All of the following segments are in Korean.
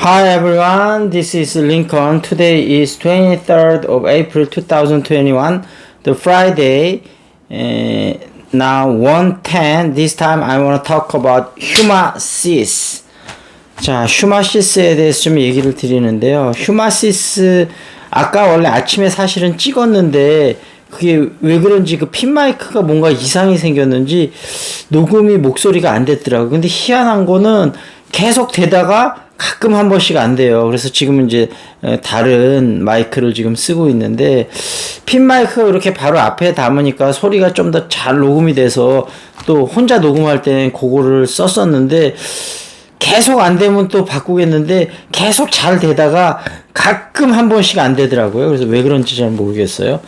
Hi everyone, this is Lincoln. Today is 23rd of April 2021, the Friday. Uh, now 110. This time I want to talk about 휴마시스. 자, 휴마시스에 대해서 좀 얘기를 드리는데요. 휴마시스 아까 원래 아침에 사실은 찍었는데 그게 왜 그런지 그 핀 마이크가 뭔가 이상이 생겼는지 녹음이 목소리가 안 됐더라고요. 근데 희한한 거는 계속 되다가 가끔 한 번씩 안 돼요. 그래서 지금 이제 다른 마이크를 지금 쓰고 있는데 핀 마이크가 이렇게 바로 앞에 담으니까 소리가 좀 더 잘 녹음이 돼서 또 혼자 녹음할 때는 그거를 썼었는데 계속 안 되면 또 바꾸겠는데 계속 잘 되다가 가끔 한 번씩 안 되더라고요. 그래서 왜 그런지 잘 모르겠어요.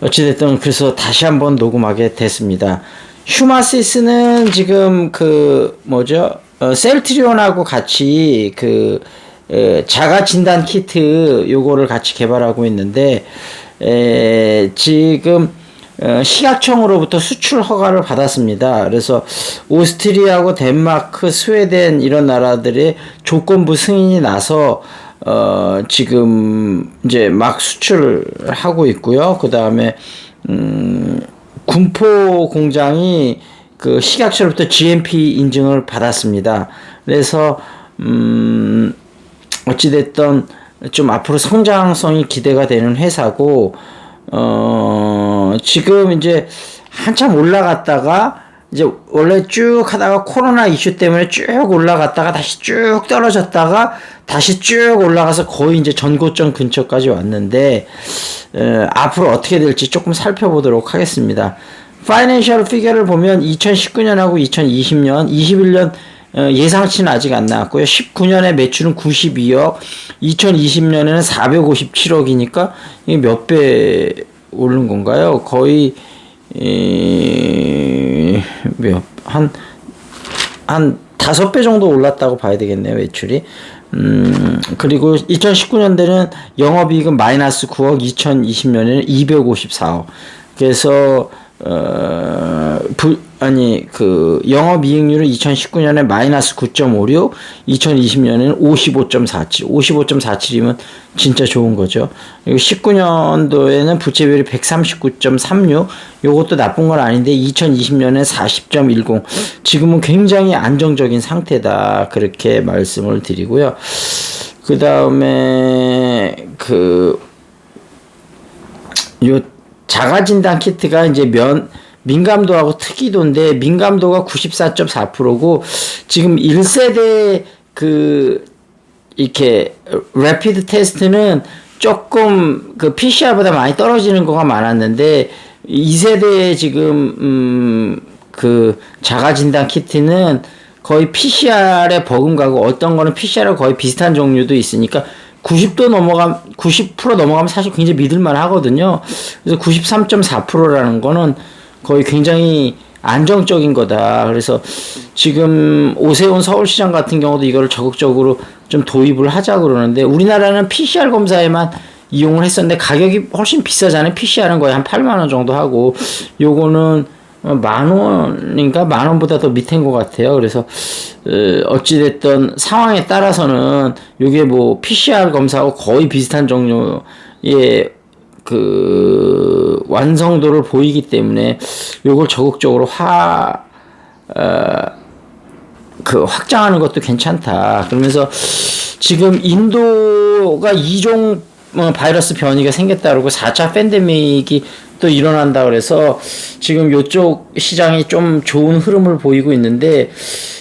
어찌됐든 그래서 다시 한번 녹음하게 됐습니다. 휴마시스는 지금 그 뭐죠? 어, 셀트리온하고 같이 그 에, 자가 진단 키트 요거를 같이 개발하고 있는데 에, 지금 어, 식약청으로부터 수출 허가를 받았습니다. 그래서 오스트리아하고 덴마크, 스웨덴 이런 나라들의 조건부 승인이 나서 어, 지금 이제 막 수출을 하고 있고요. 그 다음에 음, 군포 공장이 그 식약처로부터 GMP 인증을 받았습니다. 그래서 음 어찌됐든 좀 앞으로 성장성이 기대가 되는 회사고 어 지금 이제 한참 올라갔다가 이제 원래 쭉 하다가 코로나 이슈 때문에 쭉 올라갔다가 다시 쭉 떨어졌다가 다시 쭉 올라가서 거의 이제 전고점 근처까지 왔는데 에, 앞으로 어떻게 될지 조금 살펴보도록 하겠습니다. 파이낸셜 피겨를 보면 2019년하고 2020년, 21년 예상치는 아직 안 나왔고요. 19년에 매출은 92억, 2020년에는 457억이니까 이게 몇 배 오른 건가요? 거의 몇한 한 다섯 배 정도 올랐다고 봐야 되겠네요 매출이. 음 그리고 2019년대는 영업이익은 마이너스 9억, 2020년에는 254억. 그래서 어, 부, 아니, 그, 영업 이익률은 2019년에 마이너스 9.56, 2020년에는 55.47. 55.47이면 진짜 좋은 거죠. 그리고 19년도에는 부채 비율이 139.36. 요것도 나쁜 건 아닌데, 2020년에 40.10. 지금은 굉장히 안정적인 상태다. 그렇게 말씀을 드리고요. 그 다음에, 그, 요, 자가진단 키트가 이제 면, 민감도하고 특이도인데, 민감도가 94.4%고, 지금 1세대 그, 이렇게, 레피드 테스트는 조금 그 PCR보다 많이 떨어지는 거가 많았는데, 2세대 지금, 음, 그 자가 진단 키트는 거의 PCR에 버금가고 어떤 거는 PCR과 거의 비슷한 종류도 있으니까 90도 넘어가 90% 넘어가면 사실 굉장히 믿을만 하거든요. 그래서 93.4%라는 거는 거의 굉장히 안정적인 거다. 그래서 지금 오세훈 서울시장 같은 경우도 이거를 적극적으로 좀 도입을 하자 그러는데 우리나라는 PCR 검사에만 이용을 했었는데 가격이 훨씬 비싸잖아요. PCR은 거의 한 8만 원 정도 하고 요거는 만 원인가 만 원보다 더 밑인 것 같아요. 그래서 어찌됐든 상황에 따라서는 이게 뭐 PCR 검사하고 거의 비슷한 종류의 그 완성도를 보이기 때문에 요걸 적극적으로 화, 어, 그 확장하는 것도 괜찮다. 그러면서 지금 인도가 이종 어, 바이러스 변이가 생겼다 그러고 4차 팬데믹이 또 일어난다 그래서 지금 요쪽 시장이 좀 좋은 흐름을 보이고 있는데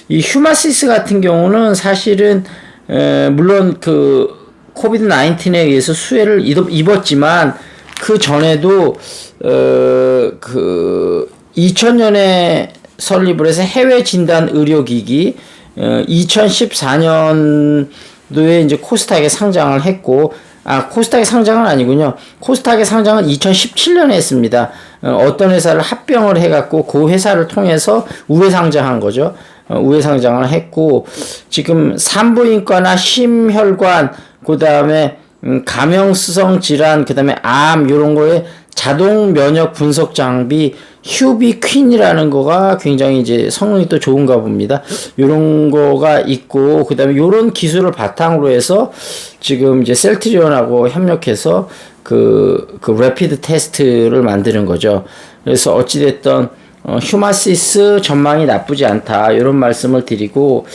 이 휴마시스 같은 경우는 사실은 에, 물론 그 코비드 19에 의해서 수혜를 입었지만 그 전에도 어 그 2000년에 설립을 해서 해외 진단 의료기기 어, 2014년도에 이제 코스닥에 상장을 했고 아 코스닥에 상장은 아니군요. 코스닥에 상장은 2017년에 했습니다. 어, 떤 회사를 합병을 해갖고 그 회사를 통해서 우회 상장한 거죠. 어, 우회 상장을 했고 지금 산부인과나 심혈관 그 다음에 음, 감염성 질환 그 다음에 암 이런 거에 자동 면역 분석 장비 휴비 퀸이라는 거가 굉장히 이제 성능이 또 좋은가 봅니다. 요런 거가 있고 그다음에 요런 기술을 바탕으로 해서 지금 이제 셀트리온하고 협력해서 그, 그 래피드 테스트를 만드는 거죠. 그래서 어찌 됐던 어, 휴마시스 전망이 나쁘지 않다. 이런 말씀을 드리고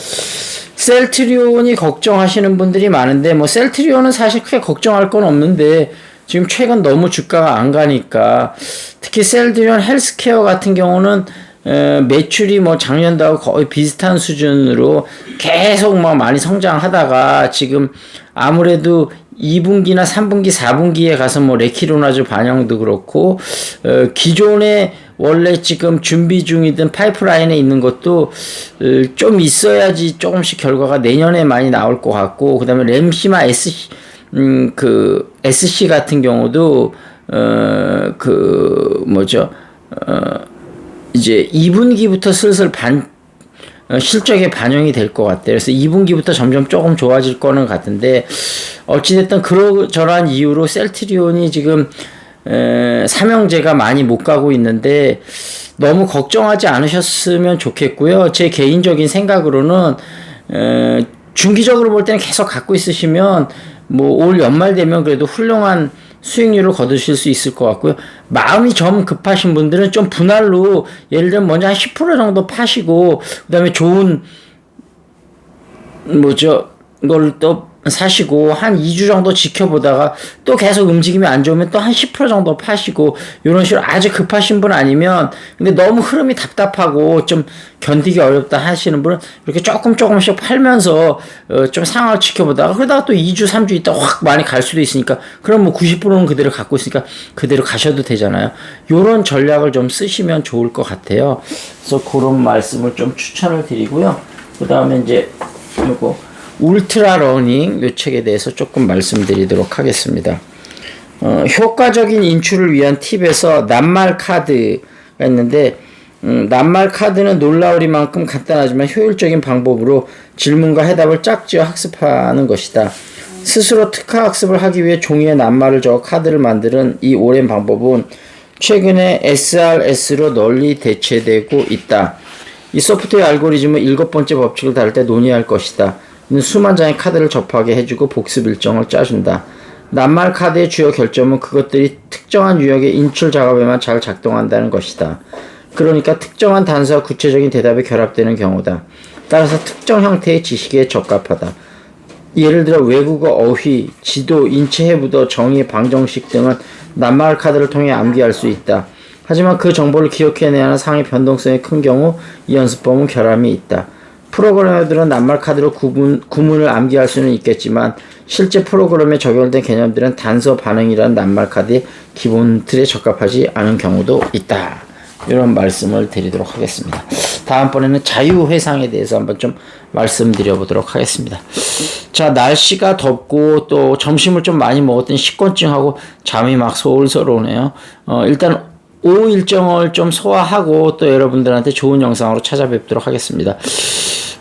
셀트리온이 걱정하시는 분들이 많은데 뭐 셀트리온은 사실 크게 걱정할 건 없는데 지금 최근 너무 주가가 안 가니까 특히 셀트리온 헬스케어 같은 경우는 에, 매출이 뭐 작년도하고 거의 비슷한 수준으로 계속 뭐 많이 성장하다가 지금 아무래도 2분기나 3분기, 4분기에 가서 뭐 레키로나즈 반영도 그렇고 어, 기존에 원래 지금 준비 중이던 파이프라인에 있는 것도 어, 좀 있어야지 조금씩 결과가 내년에 많이 나올 것 같고 그다음에 램시마 SC 음 그 SC 같은 경우도 어 그 뭐죠 어 이제 2분기부터 슬슬 반 어, 실적에 반영이 될 것 같아요. 그래서 2분기부터 점점 조금 좋아질 거는 같은데 어찌됐든 그러저러한 이유로 셀트리온이 지금 에, 삼형제가 많이 못 가고 있는데 너무 걱정하지 않으셨으면 좋겠고요. 제 개인적인 생각으로는 에, 중기적으로 볼 때는 계속 갖고 있으시면 뭐 올 연말 되면 그래도 훌륭한 수익률을 거두실 수 있을 것 같고요. 마음이 좀 급하신 분들은 좀 분할로 예를 들면 먼저 한 10% 정도 파시고 그다음에 좋은 뭐죠 이걸 또 사시고 한 2주 정도 지켜보다가 또 계속 움직임이 안 좋으면 또 한 10% 정도 파시고 이런 식으로 아주 급하신 분 아니면 근데 너무 흐름이 답답하고 좀 견디기 어렵다 하시는 분은 이렇게 조금 조금씩 팔면서 어, 좀 상황을 지켜보다가 그러다가 또 2주 3주 있다 확 많이 갈 수도 있으니까 그럼 뭐 90%는 그대로 갖고 있으니까 그대로 가셔도 되잖아요. 요런 전략을 좀 쓰시면 좋을 것 같아요. 그래서 그런 말씀을 좀 추천을 드리고요. 그 다음에 이제 요거 울트라 러닝 요 책에 대해서 조금 말씀드리도록 하겠습니다. 어, 효과적인 인출을 위한 팁에서 낱말 카드가 있는데 음, 낱말 카드는 놀라우리만큼 간단하지만 효율적인 방법으로 질문과 해답을 짝지어 학습하는 것이다. 스스로 특화 학습을 하기 위해 종이에 낱말을 적어 카드를 만드는 이 오랜 방법은 최근에 SRS로 널리 대체되고 있다. 이 소프트웨어 알고리즘은 일곱 번째 법칙을 다룰 때 논의할 것이다. 수만 장의 카드를 접하게 해주고 복습 일정을 짜준다. 낱말 카드의 주요 결점은 그것들이 특정한 유형의 인출 작업에만 잘 작동한다는 것이다. 그러니까 특정한 단서와 구체적인 대답이 결합되는 경우다. 따라서 특정 형태의 지식에 적합하다. 예를 들어 외국어 어휘, 지도, 인체 해부도, 정의, 방정식 등은 낱말 카드를 통해 암기할 수 있다. 하지만 그 정보를 기억해내야 하는 상의 변동성이 큰 경우 이 연습법은 결함이 있다. 프로그래머들은 낱말 카드로 구분, 구문을 암기할 수는 있겠지만 실제 프로그램에 적용된 개념들은 단서 반응이라는 낱말 카드의 기본 틀에 적합하지 않은 경우도 있다. 이런 말씀을 드리도록 하겠습니다. 다음번에는 자유회상에 대해서 한번 좀 말씀드려 보도록 하겠습니다. 자, 날씨가 덥고 또 점심을 좀 많이 먹었더니 식곤증하고 잠이 막 솔솔 오네요. 어, 일단 오후 일정을 좀 소화하고 또 여러분들한테 좋은 영상으로 찾아뵙도록 하겠습니다.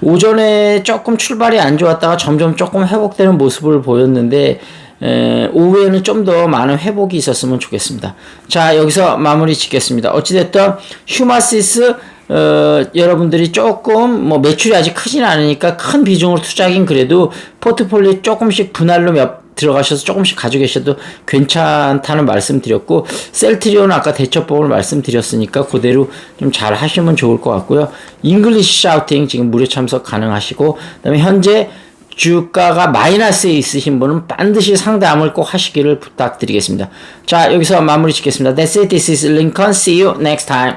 오전에 조금 출발이 안 좋았다가 점점 조금 회복되는 모습을 보였는데 에, 오후에는 좀 더 많은 회복이 있었으면 좋겠습니다. 자 여기서 마무리 짓겠습니다. 어찌됐든 휴마시스 어, 여러분들이 조금 뭐 매출이 아직 크진 않으니까 큰 비중으로 투자하긴 그래도 포트폴리오 조금씩 분할로 몇 들어가셔서 조금씩 가지고 계셔도 괜찮다는 말씀 드렸고 셀트리온 아까 대처법을 말씀드렸으니까 그대로 좀 잘 하시면 좋을 것 같고요. 잉글리시 샤우팅 지금 무료 참석 가능하시고 그다음에 현재 주가가 마이너스에 있으신 분은 반드시 상담을 꼭 하시기를 부탁드리겠습니다. 자, 여기서 마무리 짓겠습니다. That's it. This is Lincoln. See you next time.